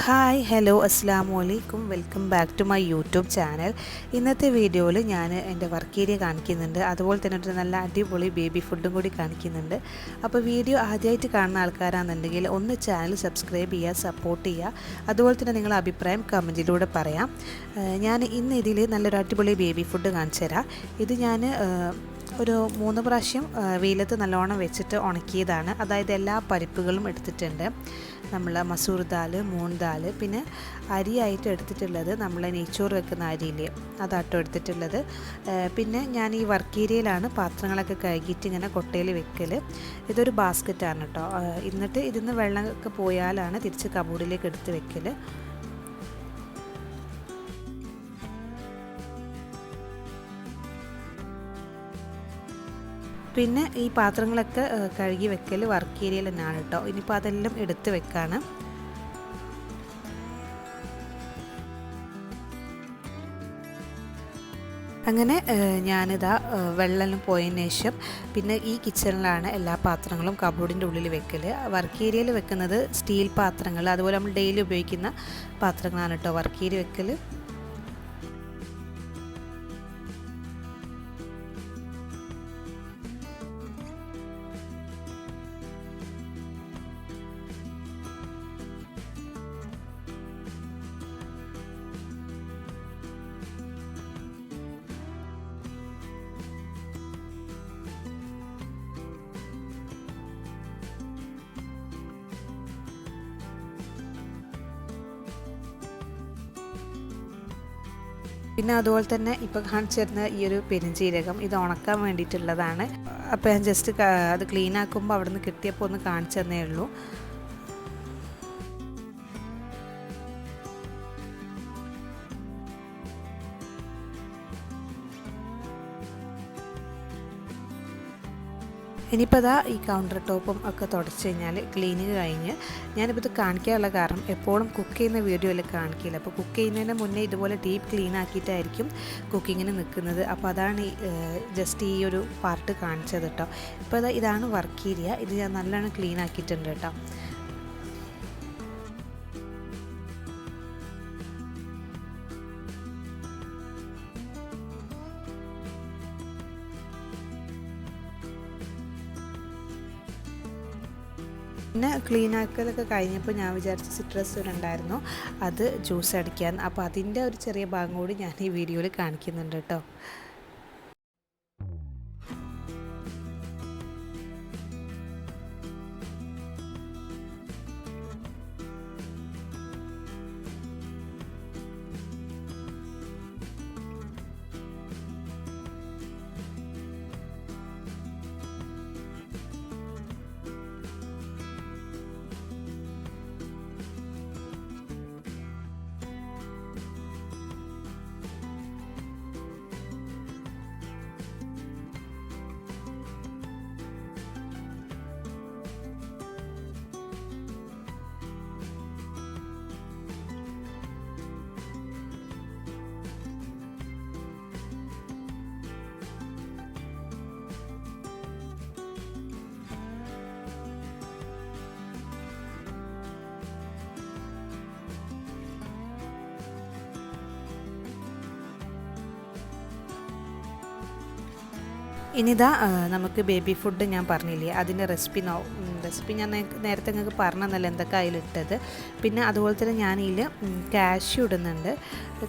Hi hello അസ്സാമു അലൈക്കും. Welcome back to my YouTube channel. ഇന്നത്തെ വീഡിയോയിൽ ഞാൻ എന്റെ വർക്ക് ഏരിയ കാണിക്കുന്നുണ്ട്. അതുപോലെ തന്നെ ഒരു നല്ല അടിപൊളി ബേബി ഫുഡും കൂടി കാണിക്കുന്നുണ്ട്. അപ്പോൾ വീഡിയോ ആദ്യമായിട്ട് കാണുന്ന ആൾക്കാരാണെന്നുണ്ടെങ്കിൽ ഒന്ന് ചാനൽ സബ്സ്ക്രൈബ് ചെയ്യുക സപ്പോർട്ട് ചെയ്യുക. അതുപോലെ തന്നെ നിങ്ങളുടെ അഭിപ്രായം കമന്റിലൂടെ പറയാം. ഞാൻ ഇന്ന് ഇതിൽ നല്ലൊരു അടിപൊളി ബേബി ഫുഡ് കാണിച്ചു തരാം. ഇത് ഞാൻ ഒരു മൂന്ന് പ്രാവശ്യം വെയിലത്ത് നല്ലോണം വെച്ചിട്ട് ഉണക്കിയതാണ്. അതായത് എല്ലാ പരിപ്പുകളും എടുത്തിട്ടുണ്ട്. നമ്മൾ മസൂർ ദാൽ മൂൺ ദാൽ പിന്നെ അരിയായിട്ട് എടുത്തിട്ടുള്ളത് നമ്മൾ നെയ്ച്ചോറ് വെക്കുന്ന അരിയിലെ. അതാട്ടോ എടുത്തിട്ടുള്ളത്. പിന്നെ ഞാൻ ഈ വർക്ക് ഏരിയയിലാണ് പാത്രങ്ങളൊക്കെ കഴുകിയിട്ട് ഇങ്ങനെ കൊട്ടയിൽ വെക്കൽ ഇതൊരു ബാസ്ക്കറ്റാണ് കേട്ടോ എന്നിട്ട് ഇതിൽ നിന്ന് വെള്ളമൊക്കെ പോയാലാണ് തിരിച്ച് കബോർഡിലേക്ക് എടുത്ത് വെക്കൽ പിന്നെ ഈ പാത്രങ്ങളൊക്കെ കഴുകി വെക്കൽ വർക്ക് ഏരിയയിൽ തന്നെയാണ് കേട്ടോ ഇനിയിപ്പോൾ അതെല്ലാം എടുത്ത് വെക്കാണ്. അങ്ങനെ ഞാനിതാ വെള്ളം പോയതിന് ശേഷം പിന്നെ ഈ കിച്ചണിലാണ് എല്ലാ പാത്രങ്ങളും കബോർഡിന്റെ ഉള്ളിൽ വെക്കൽ വർക്ക് ഏരിയയിൽ വെക്കുന്നത് സ്റ്റീൽ പാത്രങ്ങൾ അതുപോലെ നമ്മൾ ഡെയിലി ഉപയോഗിക്കുന്ന പാത്രങ്ങളാണ് കേട്ടോ വർക്ക് ഏരിയ വെക്കൽ പിന്നെ അതുപോലെ തന്നെ ഇപ്പോൾ കാണിച്ചു തരുന്ന ഈ ഒരു പെരുംജീരകം ഇത് ഉണക്കാൻ വേണ്ടിയിട്ടുള്ളതാണ്. അപ്പോൾ ഞാൻ ജസ്റ്റ് അത് ക്ലീൻ ആക്കുമ്പോൾ അവിടെ നിന്ന് കിട്ടിയപ്പോൾ ഒന്ന് കാണിച്ചു തന്നേ ഉള്ളൂ. ഇനിയിപ്പോൾ അതാ ഈ കൗണ്ടർ ടോപ്പും ഒക്കെ തുടച്ച് കഴിഞ്ഞാൽ ക്ലീനിങ് കഴിഞ്ഞ് ഞാനിപ്പോൾ ഇത് കാണിക്കാനുള്ള കാരണം എപ്പോഴും കുക്ക് ചെയ്യുന്ന വീഡിയോയിൽ കാണിക്കില്ല അപ്പോൾ കുക്ക് ചെയ്യുന്നതിന് മുന്നേ ഇതുപോലെ ഡീപ്പ് ക്ലീൻ ആക്കിയിട്ടായിരിക്കും കുക്കിങ്ങിന് നിൽക്കുന്നത് അപ്പോൾ അതാണ് ഈ ജസ്റ്റ് ഈ ഒരു പാർട്ട് കാണിച്ചത് കേട്ടോ ഇപ്പോൾ ഇതാണ് വർക്ക് ഏരിയ ഇത് ഞാൻ നല്ലോണം ക്ലീൻ ആക്കിയിട്ടുണ്ട് കേട്ടോ പിന്നെ ക്ലീൻ ആക്കലൊക്കെ കഴിഞ്ഞപ്പോൾ ഞാൻ വിചാരിച്ച സിട്രസ് ഉണ്ടായിരുന്നു. അത് ജ്യൂസ് അടിക്കാൻ. അപ്പോൾ അതിന്റെ ഒരു ചെറിയ ഭാഗം കൂടി ഞാൻ ഈ വീഡിയോയിൽ കാണിക്കുന്നുണ്ട് കേട്ടോ. ഇനിതാ നമുക്ക് ബേബി ഫുഡ് ഞാൻ പറഞ്ഞില്ലേ അതിന്റെ റെസിപ്പി നോ റെസിപ്പി ഞാൻ നേരത്തെ നിങ്ങൾക്ക് പറഞ്ഞതല്ല എന്തൊക്കെ അതിലിട്ടത്. പിന്നെ അതുപോലെ തന്നെ ഞാനിതിൽ കാഷ്യൂ ഇടുന്നുണ്ട്.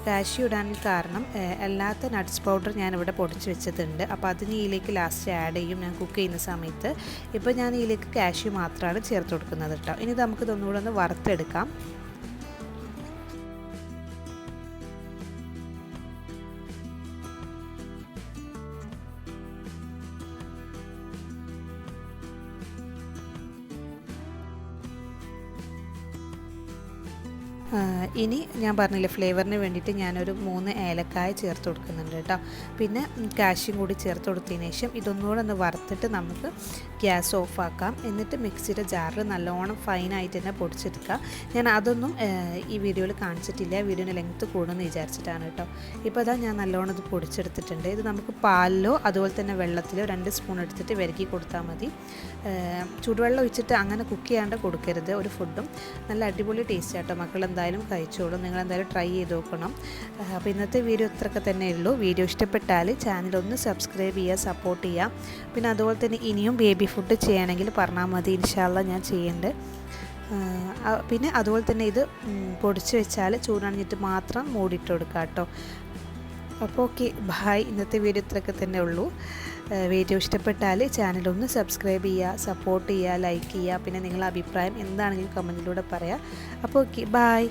കാഷ്യൂ ഇടാൻ കാരണം അല്ലാത്ത നട്ട്സ് പൗഡർ ഞാനിവിടെ പൊടിച്ച് വെച്ചിട്ടുണ്ട്. അപ്പോൾ അതിന് ഇതിലേക്ക് ലാസ്റ്റ് ആഡ് ചെയ്യും ഞാൻ കുക്ക് ചെയ്യുന്ന സമയത്ത്. ഇപ്പോൾ ഞാൻ ഇതിലേക്ക് കാഷ്യൂ മാത്രമാണ് ചേർത്ത് കൊടുക്കുന്നത് കേട്ടോ ഇനി നമുക്കിതൊന്നുകൂടെ ഒന്ന് വറുത്തെടുക്കാം. ഇനി ഞാൻ പറഞ്ഞില്ല ഫ്ലേവറിന് വേണ്ടിയിട്ട് ഞാനൊരു മൂന്ന് ഏലക്കായ ചേർത്ത് കൊടുക്കുന്നുണ്ട് കേട്ടോ. പിന്നെ കാശ്യം കൂടി ചേർത്ത് കൊടുത്തതിന് ശേഷം ഇതൊന്നുകൂടെ ഒന്ന് വറുത്തിട്ട് നമുക്ക് ഗ്യാസ് ഓഫാക്കാം. എന്നിട്ട് മിക്സിയുടെ ജാറിൽ നല്ലോണം ഫൈനായിട്ട് തന്നെ പൊടിച്ചെടുക്കുക ഞാൻ അതൊന്നും ഈ വീഡിയോയിൽ കാണിച്ചിട്ടില്ല. വീഡിയോന്റെ ലെങ്ത്ത് കൂടുമെന്ന് വിചാരിച്ചിട്ടാണ് കേട്ടോ. ഇപ്പോൾ അതാ ഞാൻ നല്ലോണം ഇത് പൊടിച്ചെടുത്തിട്ടുണ്ട്. ഇത് നമുക്ക് പാലിലോ അതുപോലെ തന്നെ വെള്ളത്തിലോ രണ്ട് സ്പൂൺ എടുത്തിട്ട് വിരക്കി കൊടുത്താൽ മതി. ചൂടുവെള്ളം ഒഴിച്ചിട്ട് അങ്ങനെ കുക്ക് ചെയ്യാണ്ട് കൊടുക്കരുത് ഒരു ഫുഡും. നല്ല അടിപൊളി ടേസ്റ്റ് ആട്ടോ മക്കൾ എന്തായാലും കഴിച്ചോളും. നിങ്ങൾ എന്തായാലും ട്രൈ ചെയ്ത് നോക്കണം. അപ്പോൾ ഇന്നത്തെ വീഡിയോ ഇത്രയൊക്കെ തന്നെ ഉള്ളൂ. വീഡിയോ ഇഷ്ടപ്പെട്ടാൽ ചാനൽ ഒന്ന് സബ്സ്ക്രൈബ് ചെയ്യുക സപ്പോർട്ട് ചെയ്യുക. പിന്നെ അതുപോലെ തന്നെ ഇനിയും ബേബി ഫുഡ് ചെയ്യണമെങ്കിൽ പറഞ്ഞാൽ മതി. ഇൻഷാല്ല ഞാൻ ചെയ്യുന്നുണ്ട് പിന്നെ അതുപോലെ തന്നെ ഇത് പൊടിച്ച് വെച്ചാൽ ചൂടാണിഞ്ഞിട്ട് മാത്രം മൂടിയിട്ട് കൊടുക്കുക കേട്ടോ അപ്പോൾ ഓക്കെ ബായ് ഇന്നത്തെ വീഡിയോ ഇത്രയൊക്കെ തന്നെ ഉള്ളൂ. വീഡിയോ ഇഷ്ടപ്പെട്ടാൽ ചാനലൊന്ന് സബ്സ്ക്രൈബ് ചെയ്യുക സപ്പോർട്ട് ചെയ്യുക ലൈക്ക് ചെയ്യുക. പിന്നെ നിങ്ങളുടെ അഭിപ്രായം എന്താണെങ്കിലും കമന്റിലൂടെ പറയാം. അപ്പോൾ ഓക്കെ ബായ്